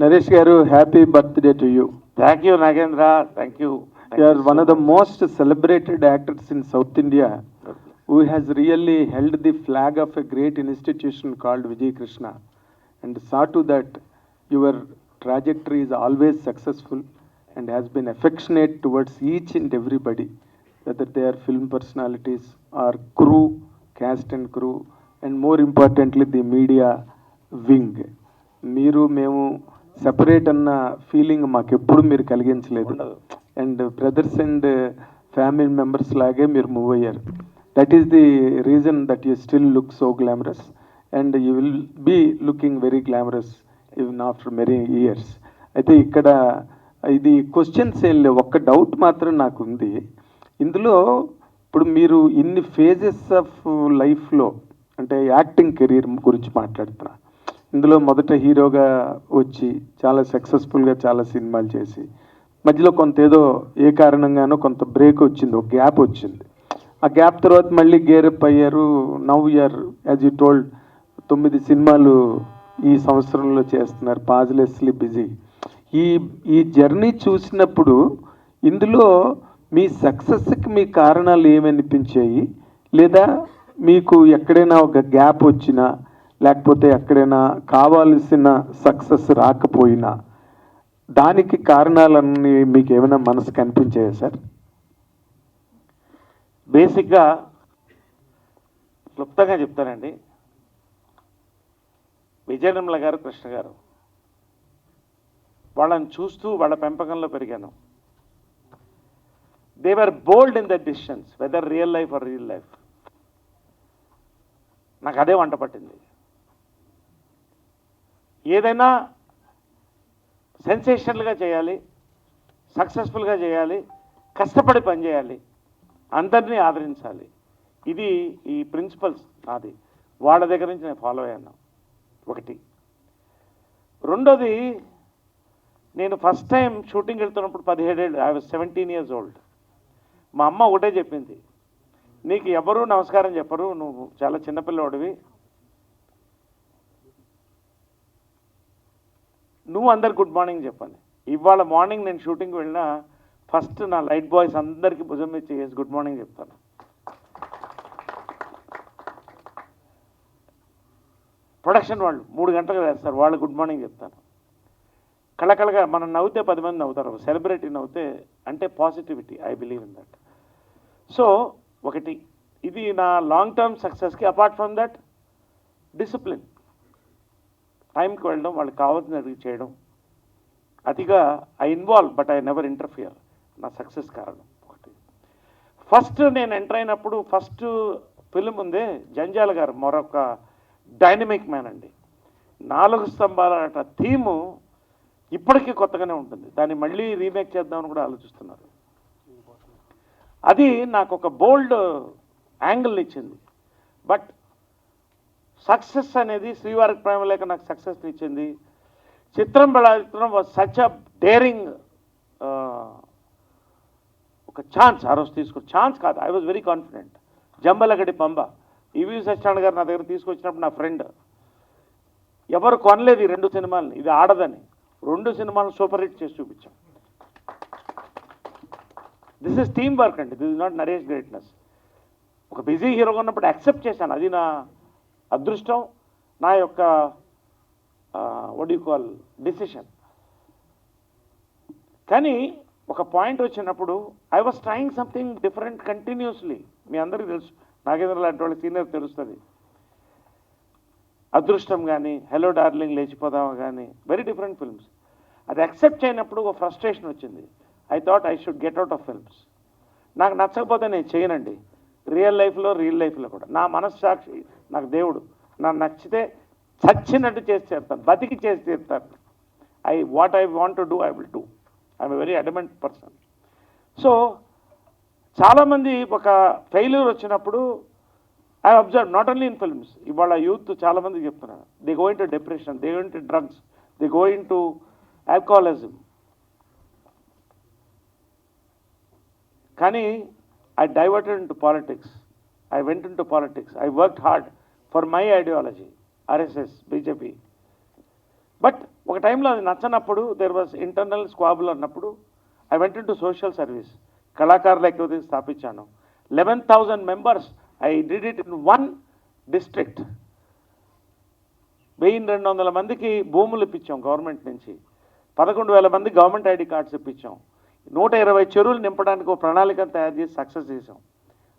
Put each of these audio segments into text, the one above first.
Naresh garu happy birthday to you thank you Nagendra thank you are one of the most celebrated actors in South India who has really held the flag of a great institution called Vijay Krishna and saw to that your trajectory is always successful and has been affectionate towards each and everybody, whether they are film personalities or crew, cast and crew, and more importantly, the media wing. మీరు మేము separate అన్న feeling మాకు ఎప్పుడు మీరు కలిగించలేదు. And brothers and family members లాగే మీరు move అయ్యారు. That is the reason that you still look so glamorous and you will be looking very glamorous even after many years అయితే ఇక్కడ ఇది క్వశ్చన్స్ ఏం లేవు. ఒక్క డౌట్ మాత్రం నాకు ఉంది. ఇందులో ఇప్పుడు మీరు ఇన్ని ఫేజెస్ ఆఫ్ లైఫ్లో అంటే యాక్టింగ్ కెరీర్ గురించి మాట్లాడుతున్నా. ఇందులో మొదట హీరోగా వచ్చి చాలా సక్సెస్ఫుల్గా చాలా సినిమాలు చేసి మధ్యలో కొంత ఏదో ఏ కారణంగానో కొంత బ్రేక్ వచ్చింది ఒక గ్యాప్ వచ్చింది. ఆ గ్యాప్ తర్వాత మళ్ళీ గేరప్ అయ్యారు now year as you told తొమ్మిది సినిమాలు ఈ సంవత్సరంలో చేస్తున్నారు పాజిలెస్లీ బిజీ ఈ ఈ జర్నీ చూసినప్పుడు ఇందులో మీ సక్సెస్కి మీ కారణాలు ఏమనిపించాయి? లేదా మీకు ఎక్కడైనా ఒక గ్యాప్ వచ్చినా లేకపోతే ఎక్కడైనా కావాల్సిన సక్సెస్ రాకపోయినా దానికి కారణాలన్నీ మీకు ఏమైనా మనసు కనిపించాయా సార్? బేసిక్గా క్లుప్తంగా చెప్తానండి. విజయనిర్మల గారు కృష్ణ గారు వాళ్ళని చూస్తూ వాళ్ళ పెంపకంలో పెరిగాను. They were bold in the decisions whether real life or real life నాకు అదే వంట పట్టింది. ఏదైనా సెన్సేషనల్గా చేయాలి సక్సెస్ఫుల్గా చేయాలి కష్టపడి పనిచేయాలి అందరినీ ఆదరించాలి. ఇది ఈ ప్రిన్సిపల్స్ నాది. వాళ్ళ దగ్గర నుంచి నేను ఫాలో అయ్యాను. ఒకటి. రెండోది నేను ఫస్ట్ టైం షూటింగ్ వెళ్తున్నప్పుడు పదిహేడేళ్ళు I was seventeen years old. మా అమ్మ ఒకటే చెప్పింది నీకు ఎవరు నమస్కారం చెప్పరు నువ్వు చాలా చిన్నపిల్లవాడివి నువ్వు అందరు గుడ్ మార్నింగ్ చెప్పాలి ఇవాళ మార్నింగ్ నేను షూటింగ్కి వెళ్ళినా ఫస్ట్ నా లైట్ బాయ్స్ అందరికీ భుజం మీద చేసి గుడ్ మార్నింగ్ చెప్తాను. ప్రొడక్షన్ వాళ్ళు మూడు గంటలకు వేస్తారు వాళ్ళు గుడ్ మార్నింగ్ చెప్తాను కళకళగా మనం నవ్వుతే పది మంది నవ్వుతారు సెలబ్రిటీ నవ్వుతే అంటే positivity I believe in that so ఒకటి ఇది నా లాంగ్ టర్మ్ సక్సెస్కి అపార్ట్ ఫ్రమ్ దట్ డిసిప్లిన్ టైంకి వెళ్ళడం వాళ్ళకి కావాల్సిన అడిగి చేయడం. అతిగా I involve but I never interfere. నా సక్సెస్ కారణం ఒకటి. ఫస్ట్ నేను ఎంటర్ అయినప్పుడు ఫస్ట్ ఫిలిం ఉందే జంజాల గారు మరొక డైనమిక్ మ్యాన్ అండి. నాలుగు స్తంభాల థీము ఇప్పటికీ కొత్తగానే ఉంటుంది. దాన్ని మళ్ళీ రీమేక్ చేద్దామని కూడా ఆలోచిస్తున్నారు. అది నాకు ఒక బోల్డ్ యాంగిల్ ఇచ్చింది. బట్ సక్సెస్ అనేది శ్రీవారి ప్రేమ లేక నాకు సక్సెస్ ఇచ్చింది. చిత్రం బళాచిత్రం వాజ్ సచ్ అ డేరింగ్ ఒక ఛాన్స్ ఆ రోజు తీసుకు ఛాన్స్ కాదు. I was very confident. Jambalakidi Pamba. E V Satyanarayana garu నా దగ్గర తీసుకొచ్చినప్పుడు నా ఫ్రెండ్ ఎవరు కొనలేదు ఈ రెండు సినిమాలని. ఇది ఆడదని. రెండు సినిమాలను సూపర్ హిట్ చేసి చూపించాం. దిస్ ఇస్ టీమ్ వర్క్ అండి. This is not Naresh greatness ఒక బిజీ హీరోగా ఉన్నప్పుడు యాక్సెప్ట్ చేశాను. అది నా అదృష్టం నా యొక్క వడ్ యూ కాల్ డిసిషన్ కానీ ఒక పాయింట్ వచ్చినప్పుడు I was trying something different continuously మీ అందరికీ తెలుసు నాగేంద్ర లాంటి వాళ్ళ సీనియర్ తెలుస్తుంది. అదృష్టం కానీ హలో డార్లింగ్ లేచిపోదామా కానీ వెరీ డిఫరెంట్ ఫిల్మ్స్ అది యాక్సెప్ట్ చేయనప్పుడు ఒక ఫ్రస్ట్రేషన్ వచ్చింది. I thought I should get out of films నాకు నచ్చకపోతే నేను చేయనండి. రియల్ లైఫ్లో రియల్ లైఫ్లో కూడా. నా మనస్సాక్షి నాకు దేవుడు. నాకు నచ్చితే చచ్చినట్టు చేసి తీరుతాను. బతికి చేసి తీరుతాను. I what I want to do I will do I'm very adamant person so చాలామంది ఒక ఫెయిల్యూర్ వచ్చినప్పుడు I observe not only in films ఇవాళ యూత్ చాలామంది చెప్తున్నారు. They going to depression they going to drugs they going to alcoholism కానీ I diverted to politics I went to politics I work hard for my ideology RSS BJP but ఒక టైంలో అది నచ్చనప్పుడు there was internal స్క్వాబుల్ అన్నప్పుడు I went to social service కళాకారుల ఎక్కువ స్థాపించాను. Eleven thousand members I did it in one district వెయ్యి రెండు వందల మందికి భూములు ఇప్పించాం గవర్నమెంట్ నుంచి. పదకొండు వేల మంది గవర్నమెంట్ ఐడి కార్డ్స్ ఇప్పించాం. నూట ఇరవై చెరువులు నింపడానికి ఒక ప్రణాళిక తయారు చేసి సక్సెస్ చేసాం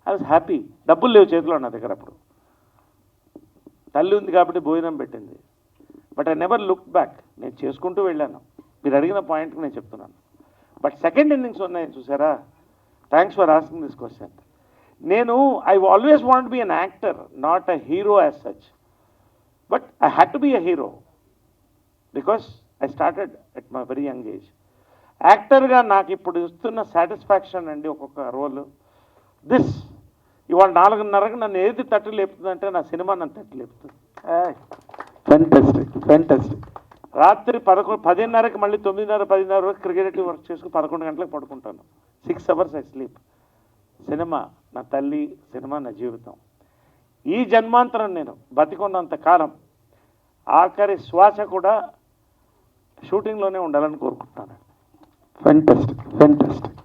ఐ వాజ్ హ్యాపీ డబ్బులు లేవు చేతిలో నా దగ్గర అప్పుడు. తల్లి ఉంది కాబట్టి భోజనం పెట్టింది. But I never look back నేను చేసుకుంటూ వెళ్ళాను. మీరు అడిగిన పాయింట్కి నేను చెప్తున్నాను. బట్ సెకండ్ ఇన్నింగ్స్ ఉన్నాయి చూసారా? Thanks for asking this question నేను I always want be an actor not a hero as such but I had to be a hero because I started at my very young age యాక్టర్గా నాకు ఇప్పుడు ఇస్తున్న satisfaction అండి ఒక్కొక్క role this ఇవాళ నాలుగున్నరకు నన్ను ఏది తట్టు లేపుతుందంటే నా సినిమా నన్ను తట్టు లేపుతుంది ఫెంటస్టిక్ ఫ్యాంటాస్టిక్ రాత్రి పదకొండు పదిన్నరకి మళ్ళీ తొమ్మిదిన్నర పదిన్నర వరకు క్రికెట్ వర్క్ చేసుకుని పదకొండు గంటలకు పడుకుంటాను. Six hours I sleep cinema నా తల్లి సినిమా నా జీవితం. ఈ జన్మాంతరం నేను బతికున్నంత కాలం ఆఖరి శ్వాస కూడా షూటింగ్లోనే ఉండాలని కోరుకుంటున్నాను ఫెంటస్టిక్ ఫెంటస్టిక్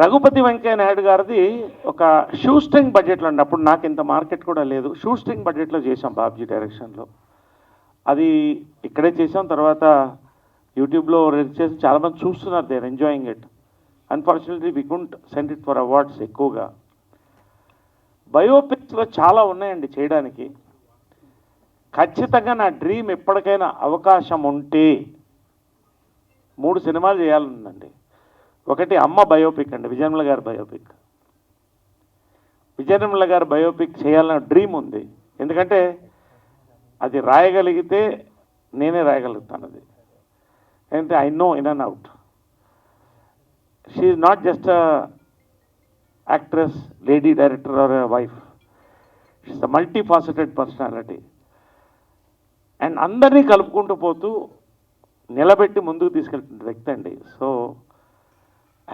రఘుపతి వెంకయ్య నాయుడు గారిది ఒక షూ స్ట్రింగ్ బడ్జెట్లో అండి అప్పుడు నాకు ఇంత మార్కెట్ కూడా లేదు. షూ స్ట్రింగ్ బడ్జెట్లో చేసాం బాబ్జీ డైరెక్షన్లో అది ఇక్కడే చేసాం తర్వాత యూట్యూబ్లో రిలీజ్ చేసి చాలామంది చూస్తున్నారు they're enjoying it unfortunately we couldn't send it for awards ఎక్కువగా. బయోపిక్స్లో చాలా ఉన్నాయండి చేయడానికి. ఖచ్చితంగా నా డ్రీమ్ ఎప్పటికైనా అవకాశం ఉంటే మూడు సినిమాలు చేయాలనుందండి. ఒకటి అమ్మ బయోపిక్ అండి విజయనిర్మల గారి బయోపిక్. విజయనిర్మల గారి బయోపిక్ చేయాలన్న డ్రీమ్ ఉంది. ఎందుకంటే అది రాయగలిగితే నేనే రాయగలుగుతాను అది. అంటే I know in and out. She's not just actress lady director or wife she's a multi faceted personality and అందరినీ కలుపుకుంటూ పోతూ నిలబెట్టి ముందుకు తీసుకెళ్తున్న వ్యక్తి అండి. So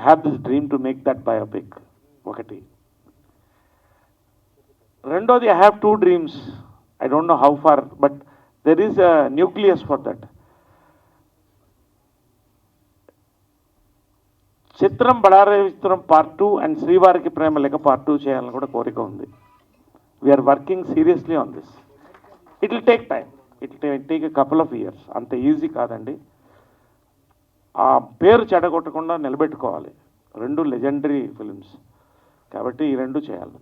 have this dream to make that biopic ఒకటి. రెండోది I have two dreams I don't know how far but there is a nucleus for that చిత్రం బడారే చిత్రం పార్ట్ టూ అండ్ శ్రీవారికి ప్రేమ లేక పార్ట్ టూ చేయాలని కూడా కోరిక ఉంది. We're working seriously on this it will take time it take a couple of years అంత ఈజీ కాదండి. ఆ పేరు చెడగొట్టకుండా నిలబెట్టుకోవాలి. రెండు లెజెండరీ ఫిలిమ్స్ కాబట్టి ఈ రెండు చేయాలి.